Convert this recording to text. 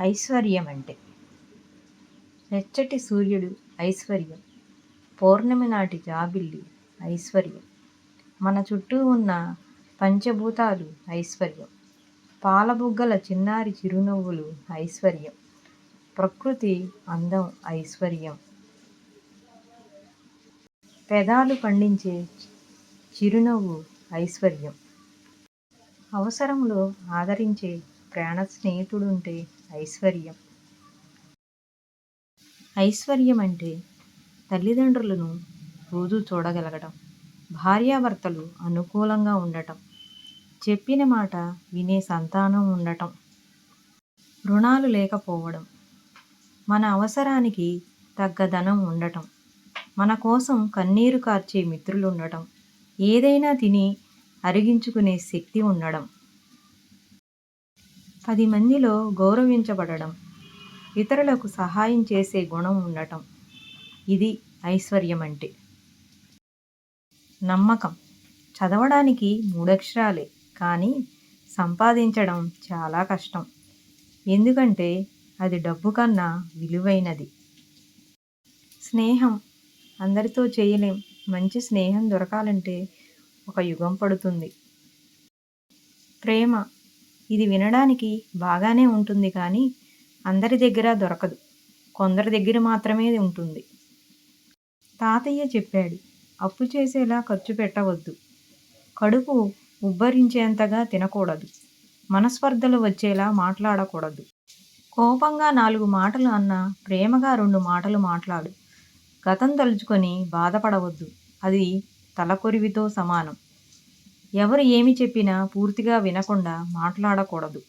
ఐశ్వర్యం అంటే. వెచ్చటి సూర్యుడు ఐశ్వర్యం. పౌర్ణమి నాటి జాబిల్లి ఐశ్వర్యం. మన చుట్టూ ఉన్న పంచభూతాలు ఐశ్వర్యం. పాలబుగ్గల చిన్నారి చిరునవ్వులు ఐశ్వర్యం. ప్రకృతి అందం ఐశ్వర్యం. పెదాలు పండించే చిరునవ్వు ఐశ్వర్యం. అవసరంలో ఆదరించే ప్రాణ స్నేహితుడుంటే ఐశ్వర్యం. ఐశ్వర్యం అంటే తల్లిదండ్రులను రోజు చూడగలగడం భార్యాభర్తలు అనుకూలంగా ఉండటం చెప్పిన మాట వినే సంతానం ఉండటం రుణాలు లేకపోవడం మన అవసరానికి తగ్గ ధనం ఉండటం మన కోసం కన్నీరు కార్చే మిత్రులు ఉండటం ఏదైనా తిని అరిగించుకునే శక్తి ఉండడం. పది మందిలో గౌరవించబడడం ఇతరులకు సహాయం చేసే గుణం ఉండటం. ఇది ఐశ్వర్యం అంటే నమ్మకం. చదవడానికి మూడక్షరాలే కానీ సంపాదించడం చాలా కష్టం. ఎందుకంటే అది డబ్బు కన్నా విలువైనది. స్నేహం. అందరితో చేయలేం. మంచి స్నేహం దొరకాలంటే ఒక యుగం పడుతుంది. ప్రేమ. ఇది వినడానికి బాగానే ఉంటుంది కానీ అందరి దగ్గర దొరకదు. కొందరి దగ్గర మాత్రమే ఉంటుంది. తాతయ్య చెప్పాడు అప్పు చేసేలా ఖర్చు పెట్టవద్దు. కడుపు ఉబ్బరించేంతగా తినకూడదు. మనస్పర్ధలు వచ్చేలా మాట్లాడకూడదు. కోపంగా నాలుగు మాటలు అన్నా ప్రేమగా రెండు మాటలు మాట్లాడు. గతం తలుచుకొని బాధపడవద్దు. అది తలకొరివితో సమానం. ఎవరు ఏమి చెప్పినా పూర్తిగా వినకుండా మాట్లాడకూడదు.